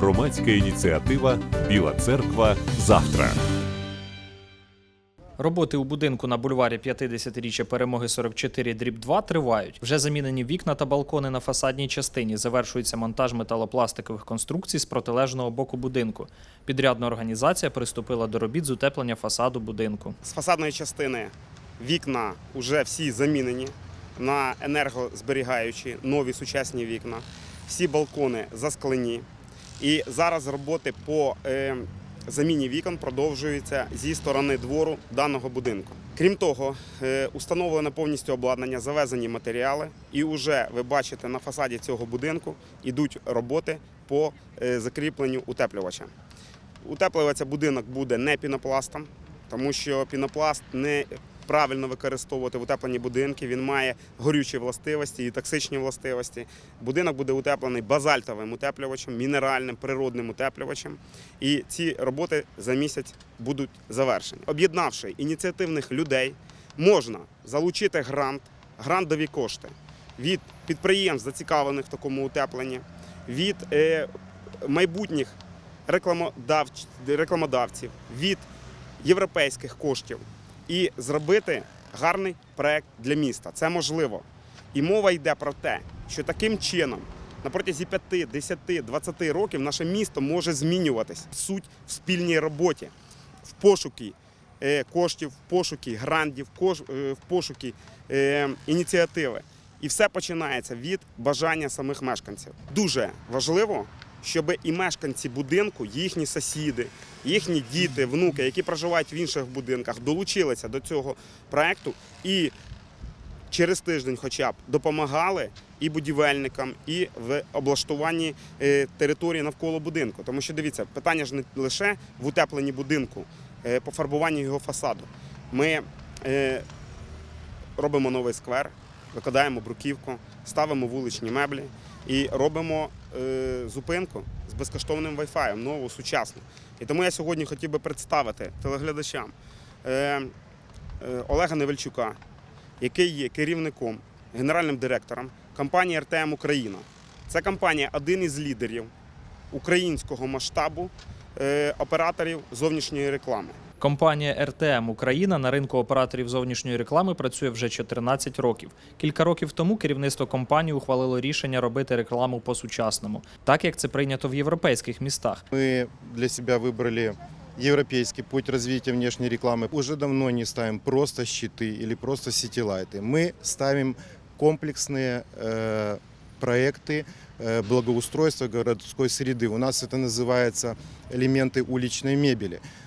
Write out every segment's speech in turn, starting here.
Громадська ініціатива Біла церква завтра. Роботи у будинку на бульварі 50-річчя перемоги 44 дріб 2 тривають. Вже замінені вікна та балкони на фасадній частині. Завершується монтаж металопластикових конструкцій з протилежного боку будинку. Підрядна організація приступила до робіт з утеплення фасаду будинку. З фасадної частини вікна вже всі замінені на енергозберігаючі, нові сучасні вікна. Всі балкони засклені. І зараз роботи по е, заміні вікон продовжуються зі сторони двору даного будинку. Крім того, е, установлено повністю обладнання, завезені матеріали, і вже ви бачите на фасаді цього будинку йдуть роботи по е, закріпленню утеплювача. Утеплюватися будинок буде не пінопластом, тому що пінопласт не правильно використовувати в утепленні будинки. Він має горючі властивості і токсичні властивості. Будинок буде утеплений базальтовим утеплювачем, мінеральним природним утеплювачем. І ці роботи за місяць будуть завершені. Об'єднавши ініціативних людей, можна залучити грант, грантові кошти від підприємств, зацікавлених в такому утепленні, від е, майбутніх рекламодавців, від європейських коштів і зробити гарний проект для міста. Це можливо. І мова йде про те, що таким чином на протязі 5, 10, 20 років наше місто може змінюватись. Суть в спільній роботі, в пошукі е, коштів, в пошукі грантів, е, в пошукі е, ініціативи. І все починається від бажання самих мешканців. Дуже важливо, щоб і мешканці будинку, їхні сусіди, їхні діти, внуки, які проживають в інших будинках, долучилися до цього проекту і через тиждень, хоча б допомагали і будівельникам, і в облаштуванні е, території навколо будинку. Тому що дивіться, питання ж не лише в утепленні будинку, е, пофарбуванні його фасаду. Ми е, робимо новий сквер, викладаємо бруківку, ставимо вуличні меблі і робимо е, зупинку з безкоштовним Wi-Fi, нову, сучасну. І тому я сьогодні хотів би представити телеглядачам е, е, Олега Невельчука, який є керівником, генеральним директором компанії РТМ Україна. Це компанія один із лідерів українського масштабу операторів зовнішньої реклами. Компанія РТМ Україна на ринку операторів зовнішньої реклами працює вже 14 років. Кілька років тому керівництво компанії ухвалило рішення робити рекламу по-сучасному, так як це прийнято в європейських містах. Мы для себя выбрали европейский путь развития внешней рекламы. Уже давно не ставим просто щиты или просто сетилайты. Мы ставим комплексные э, проекты э, благоустройства городской среды. У нас это называется элементы уличной мебели, э,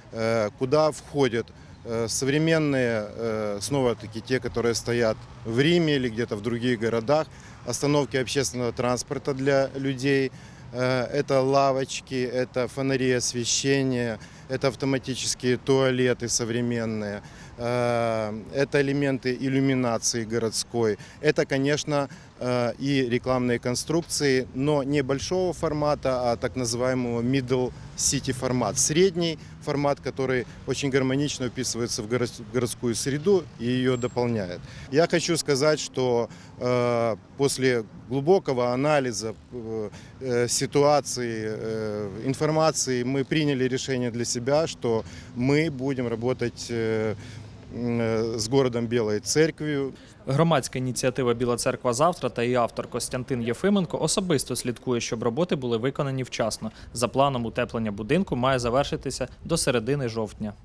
куда входят э, современные, э, снова-таки те, которые стоят в Риме или где-то в других городах, остановки общественного транспорта для людей, Э, Это лавочки, это фонари освещения, это автоматические туалеты современные, э, это элементы иллюминации городской. Это, конечно, э, и рекламные конструкции, но не большого формата, а так называемого middle city формат. Средний формат, который очень гармонично вписывается в город- в городскую среду и ее дополняет. Я хочу сказать, что э, после глубокого анализа ситуации, информации мы приняли решение для себя, что мы будем работать э, м, э, с городом Белой Церковью, Громадська ініціатива Біла церква завтра та її автор Костянтин Єфименко особисто слідкує, щоб роботи були виконані вчасно. За планом утеплення будинку має завершитися до середини жовтня.